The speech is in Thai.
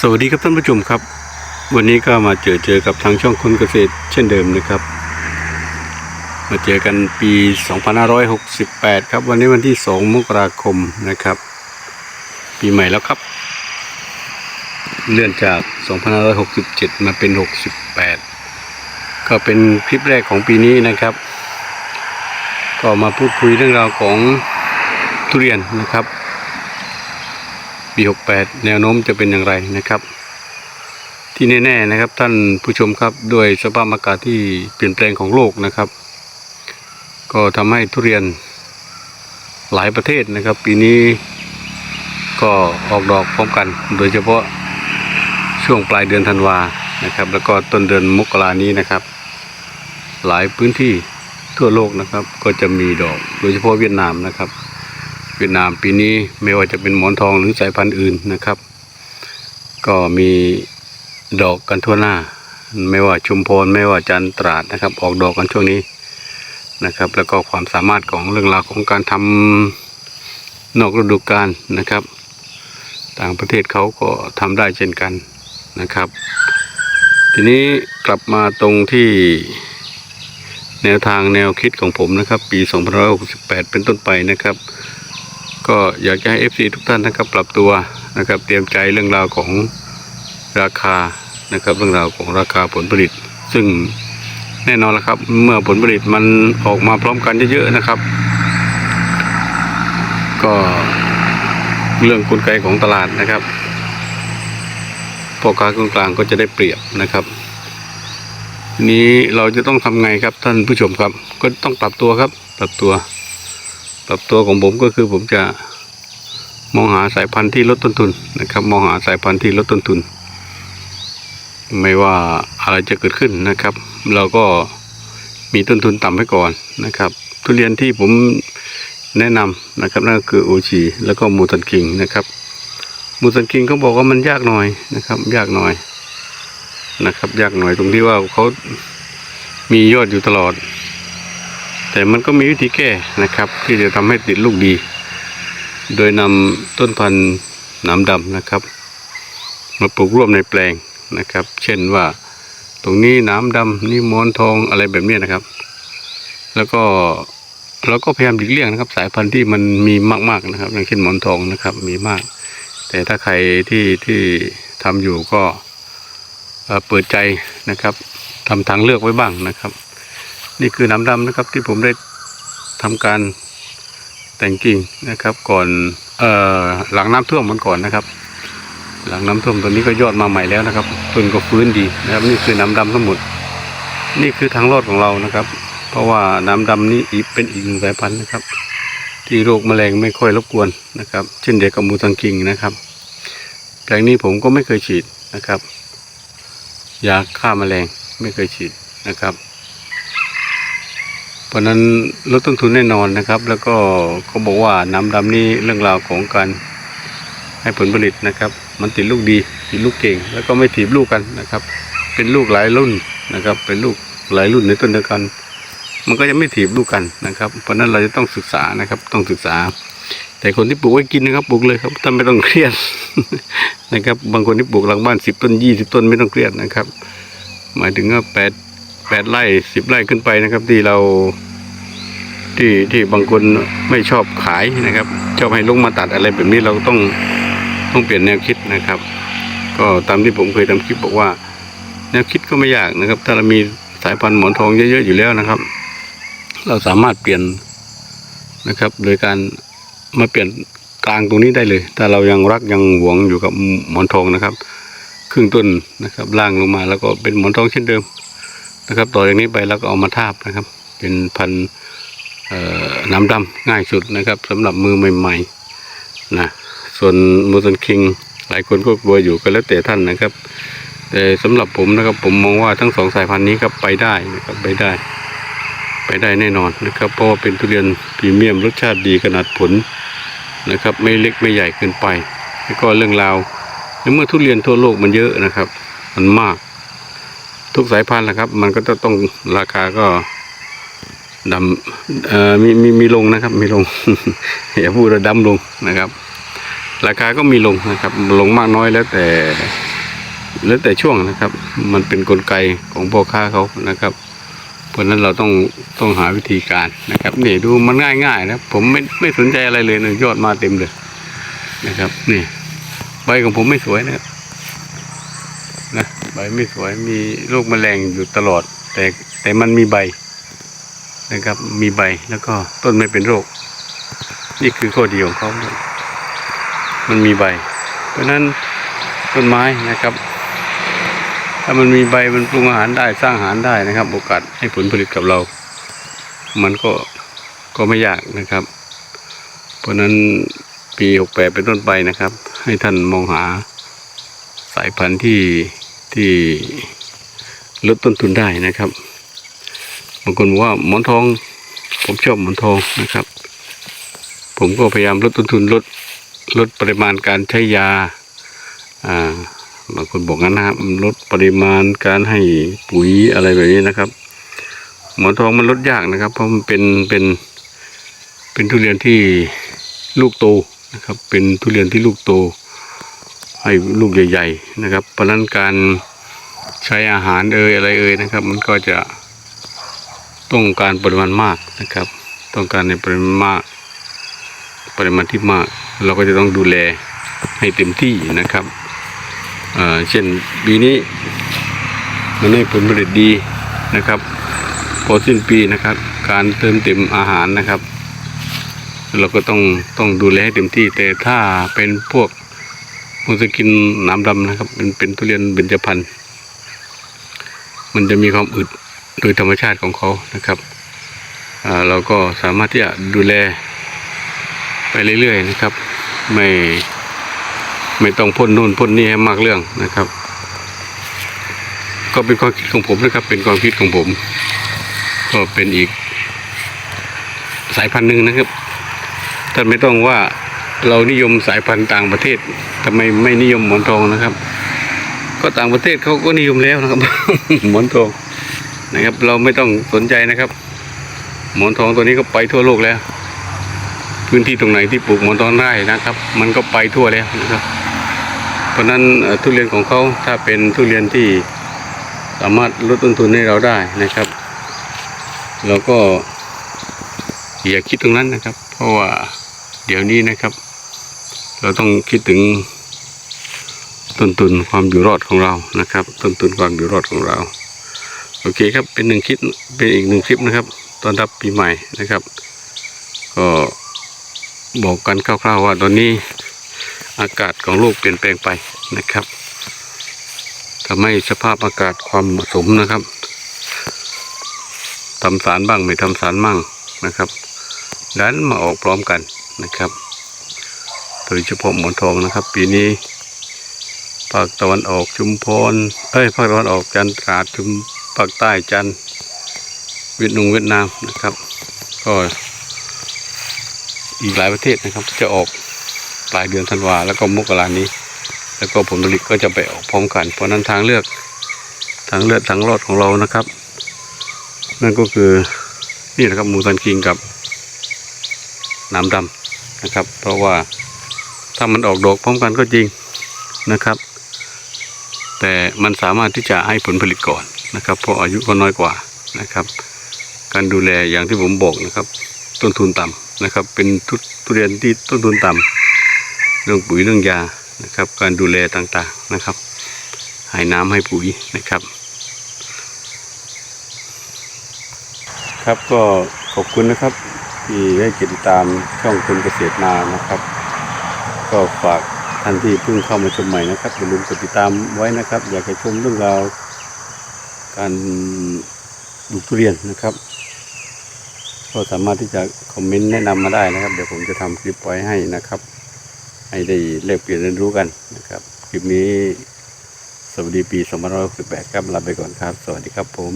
สวัสดีครับท่านผู้ชมครับ วันนี้ก็มาเจอเจอกับทางช่องคนเกษตรเช่นเดิมนะครับ มาเจอกันปี 2568 ครับ วันนี้วันที่ 2 มกราคมนะครับ ปีใหม่แล้วครับ เลื่อนจาก 2567 มาเป็น 68 ก็เป็นคลิปแรกของปีนี้นะครับ ก็มาพูดคุยเรื่องราวของทุเรียนนะครับ ปี 68 แนวโน้มจะเป็นอย่างไรนะครับ ที่แน่ๆนะครับท่านผู้ชมครับด้วยสภาพอากาศที่เปลี่ยนแปลงของโลกนะครับ ก็ทำให้ทุเรียนหลายประเทศนะครับ ปีนี้ก็ออกดอกพร้อมกัน โดยเฉพาะช่วงปลายเดือนธันวานะครับ แล้วก็ต้นเดือนมกรานี้นะครับ หลายพื้นที่ทั่วโลกนะครับ ก็จะมีดอก โดยเฉพาะเวียดนามนะครับ เวียดนามปีนี้ไม่ว่าจะเป็นหมอนทองหรือสายพันธุ์อื่นนะครับ ก็มีดอกกันทั่วหน้า ไม่ว่าชุมพรไม่ว่าจันตราดนะครับ ออกดอกกันช่วงนี้นะครับ แล้วก็ความสามารถของเรื่องราวของการทำนอกฤดูกาลนะครับ ต่างประเทศเขาก็ทำได้เช่นกันนะครับ ทีนี้กลับมาตรงที่แนวทางแนวคิดของผมนะครับ ปี 2568 เป็นต้นไปนะครับ ก็อยากจะให้ FC ทุกท่านนะครับปรับตัวนะครับ เตรียมใจเรื่องราวของราคานะครับเรื่องราวของราคาผลผลิต ซึ่งแน่นอนล้วครับ เมื่อผลผลิตมันออกมาพร้อมกันเยอะๆนะครับ ก็เรื่องกลไกของตลาดนะครับพ่อค้าคนกลางก็จะได้เปรียบนะครับนี้เราจะต้องทำไงครับท่านผู้ชมครับ ก็ต้องปรับตัวครับ ปรับตัว ปรับตัวของผมก็คือผมจะมองหาสายพันธุ์ที่ลดต้นทุนนะครับ มองหาสายพันธุ์ที่ลดต้นทุน ไม่ว่าอะไรจะเกิดขึ้นนะครับ เราก็มีต้นทุนต่ำไว้ก่อนนะครับ ทุเรียนที่ผมแนะนำนะครับนั่นก็คือโอชีแล้วก็มูตันคิงนะครับมูตันคิงเขาบอกว่ามันยากหน่อยนะครับ ยากหน่อยนะครับ ยากหน่อยตรงที่ว่าเขามียอดอยู่ตลอด แต่มันก็มีวิธีแก้นะครับ ที่จะทำให้ติดลูกดี โดยนำต้นพันธุ์หนามดำนะครับ มาปลูกร่วมในแปลงนะครับ เช่นว่าตรงนี้หนามดำนี่หมอนทองอะไรแบบนี้นะครับ แล้วก็เราก็พยายามหลีกเลี่ยงนะครับ สายพันธุ์ที่มันมีมาก ๆนะครับ อย่างเช่นหมอนทองนะครับมีมาก แต่ถ้าใครที่ที่ทำอยู่ก็เอ่อเปิดใจนะครับทำทางเลือกไว้บ้างนะครับ นี่คือน้ำดำนะครับที่ผมได้ทำการแต่งกิ่งนะครับก่อนเอ่อหลังน้ำท่วมมันก่อนนะครับ หลังน้ำท่วมตัวนี้ก็ยอดมาใหม่แล้วนะครับต้นก็ฟื้นดีนะครับ นี่คือน้ำดำทั้งหมด นี่คือทางรอดของเรานะครับ เพราะว่าน้ำดำนี้อีกเป็นอีกหนึ่งสายพันธุ์นะครับ ที่โรคแมลงไม่ค่อยรบกวนนะครับ เช่นเดียวกับมูสังคิงนะครับแปลงนี้ผมก็ไม่เคยฉีดนะครับยาฆ่าแมลงไม่เคยฉีดนะครับ ราะนั้นลดต้นทุนแน่นอนนะครับ แล้วก็เขาบอกว่าน้ำดำนี่เรื่องราวของการให้ผลผลิตนะครับ มันติดลูกดีติดลูกเก่ง แล้วก็ไม่ถีบลูกกันนะครับ เป็นลูกหลายรุ่นนะครับ เป็นลูกหลายรุ่นในต้นเดียวกัน มันก็จะไม่ถีบลูกกันนะครับ เพราะฉะนั้นเราจะต้องศึกษานะครับ ต้องศึกษา แต่คนที่ปลูกไว้กินนะครับปลูกเลยครับท่านไม่ต้องเครียดนะครับ บางคนที่ปลูกหลังบ้านสิบต้นยี่สิบต้นไม่ต้องเครียดนะครับ หมายถึงว่าแปด แปดไร่สิบไร่ขึ้นไปนะครับ ที่เราที่ที่บางคนไม่ชอบขายนะครับ ชอบให้ลงมาตัดอะไรแบบนี้เราต้องต้องเปลี่ยนแนวคิดนะครับ ก็ตามที่ผมเคยทำคลิปบอกว่า แนวคิดก็ไม่ยากนะครับ ถ้าเรามีสายพันธุ์หมอนทองเยอะๆอยู่แล้วนะครับ เราสามารถเปลี่ยนนะครับ โดยการมาเปลี่ยนกลางตรงนี้ได้เลยถ้าเรายังรักยังหวงอยู่กับหมอนทองนะครับ ครึ่งต้นนะครับล่างลงมาแล้วก็เป็นหมอนทองเช่นเดิม นะครับต่อจากนี้ไปเราก็เอามาทาบนะครับ เป็นพันน้ำดำง่ายสุดนะครับสำหรับมือใหม่ๆนะส่วนมูสันคิงหลายคนก็กลัวอยู่ก็แล้วแต่ท่านนะครับ แต่สำหรับผมนะครับผมมองว่าทั้งสองสายพันธุ์นี้ครับไปได้นะครับไปได้ ไปได้แน่นอนนะครับ เพราะว่าเป็นทุเรียนพรีเมียมรสชาติดีขนาดผลนะครับ ไม่เล็กไม่ใหญ่เกินไป แล้วก็เรื่องราวในเมื่อทุเรียนทั่วโลกมันเยอะนะครับ มันมาก ทุกสายพันธุ์นะครับ มันก็จะต้องราคาก็ดำเอ่อมีมีมีลงนะครับ มีลงอย่าพูดว่าดำลงนะครับ ราคาก็มีลงนะครับ ลงมากน้อยแล้วแต่ แล้วแต่ช่วงนะครับ มันเป็นกลไกของพ่อค้าเขานะครับ เพราะฉะนั้นเราต้องต้องหาวิธีการนะครับนี่ดูมันง่ายๆนะผมไม่ไม่สนใจอะไรเลยนะยอดมาเต็มเลยนะครับ นี่ใบของผมไม่สวยนะครับนะ ใบไม่สวยมีโรคแมลงอยู่ตลอด แต่แต่มันมีใบนะครับ มีใบแล้วก็ต้นไม่เป็นโรค นี่คือข้อดีของเขามันมีใบ เพราะนั้นต้นไม้นะครับ ถ้ามันมีใบมันปรุงอาหารได้สร้างอาหารได้นะครับ โอกาสให้ผลผลิตกับเรา มันก็ก็ไม่ยากนะครับ เพราะฉะนั้นปีหกแปดเป็นต้นไปนะครับ ให้ท่านมองหาสายพันธุ์ที่ ที่ลดต้นทุนได้นะครับบางคนบอกว่าหมอนทอง ผมชอบหมอนทองนะครับ ผมก็พยายามลดต้นทุนลดลดปริมาณการใช้ยาอ่าบางคนบอกงั้นนะครับลดปริมาณการให้ปุ๋ยอะไรแบบนี้นะครับ หมอนทองมันลดยากนะครับ เพราะมันเป็นเป็นเป็นทุเรียนที่ลูกโตนะครับ เป็นทุเรียนที่ลูกโต ให้ลูกใหญ่ๆนะครับ เพราะนั้นการใช้อาหารเอ่ยอะไรเอ่ยนะครับ มันก็จะต้องการปริมาณมากนะครับ ต้องการในปริมาณมาก ปริมาณที่มาก เราก็จะต้องดูแลให้เต็มที่นะครับเเช่นปีนี้มันให้ผลผลิตดีนะครับ พอสิ้นปีนะครับ การเติมเต็มอาหารนะครับ เราก็ต้องต้องดูแลให้เต็มที่แต่ถ้าเป็นพวก มันจะกินน้ำดำนะครับเป็นเป็นทุเรียนเบญจพรรณมันจะมีความอึดโดยธรรมชาติของเขานะครับเราก็สามารถที่จะดูแลไปเรื่อยๆนะครับ ไม่ไม่ต้องพ่นนู่นพ่นนี่ให้มากเรื่องนะครับ ก็เป็นความคิดของผมนะครับ เป็นความคิดของผม ก็เป็นอีกสายพันธุ์หนึ่งนะครับท่านไม่ต้องว่าเรานิยมสายพันธุ์ต่างประเทศ ทำไมไม่นิยมหมอนทองนะครับ ก็ต่างประเทศเขาก็นิยมแล้วนะครับ หมอนทองนะครับ เราไม่ต้องสนใจนะครับ หมอนทองตัวนี้ก็ไปทั่วโลกแล้ว พื้นที่ตรงไหนที่ปลูกหมอนทองได้นะครับ มันก็ไปทั่วแล้วนะครับ เพราะนั้นทุเรียนของเขาถ้าเป็นทุเรียนที่สามารถลดต้นทุนให้เราได้นะครับเราก็อย่าคิดตรงนั้นนะครับ เพราะว่าเดี๋ยวนี้นะครับ เราต้องคิดถึง ต้นทุนความอยู่รอดของเรานะครับ ต้นทุนความอยู่รอดของเรา โอเคครับเป็นหนึ่งคลิปเป็นอีกหนึ่งคลิปนะครับ ตอนรับปีใหม่นะครับ ก็บอกกันคร่าวๆว่าตอนนี้อากาศของโลกเปลี่ยนแปลงไปนะครับทำให้สภาพอากาศความเหมาะสมนะครับทำสารบ้างไม่ทำสารมั่งนะครับดันมาออกพร้อมกันนะครับ โดยเฉพาะหมอนทองนะครับ ปีนี้ ภาคตะวันออกชุมพรเอ้ยภาคตะวันออกจันทร์ตราดชุมภาคใต้จันทร์เวียดนงเวียดนามนะครับ ก็อีกหลายประเทศนะครับ จะออกปลายเดือนธันวาแล้วก็มกรานี้ แล้วก็ผลผลิตก็จะไปออกพร้อมกัน เพราะฉะนั้นทางเลือกทางเลือกทางรอดของเรานะครับ นั่นก็คือนี่นะครับมูซันคิงกับน้ำดำนะครับ เพราะว่าถ้ามันออกดอกพร้อมกันก็จริงนะครับ แต่มันสามารถที่จะให้ผลผลิตก่อนนะครับ เพราะอายุก็น้อยกว่านะครับ การดูแลอย่างที่ผมบอกนะครับ ต้นทุนต่ำนะครับ เป็นทุทุเรียนที่ต้นทุนต่ำเรื่องปุ๋ยเรื่องยานะครับ การดูแลต่างๆนะครับให้น้ำให้ปุ๋ยนะครับ ครับก็ขอบคุณนะครับที่ได้ติดตามช่องคนเกษตรนานะครับ ก็ฝาก ท่านที่เพิ่งเข้ามาชมใหม่นะครับอย่าลืมกดติดตามไว้นะครับ อยากให้ชมเรื่องราวการปลูทุเรียนนะครับ ก็สามารถที่จะคอมเมนต์แนะนำมาได้นะครับ เดี๋ยวผมจะทำคลิปไว้ให้นะครับ ให้ได้แลกเปลี่ยนเรียนรู้กันนะครับ คลิปนี้สวัสดีปี 2568 ครับลาไปก่อนครับ สวัสดีครับผม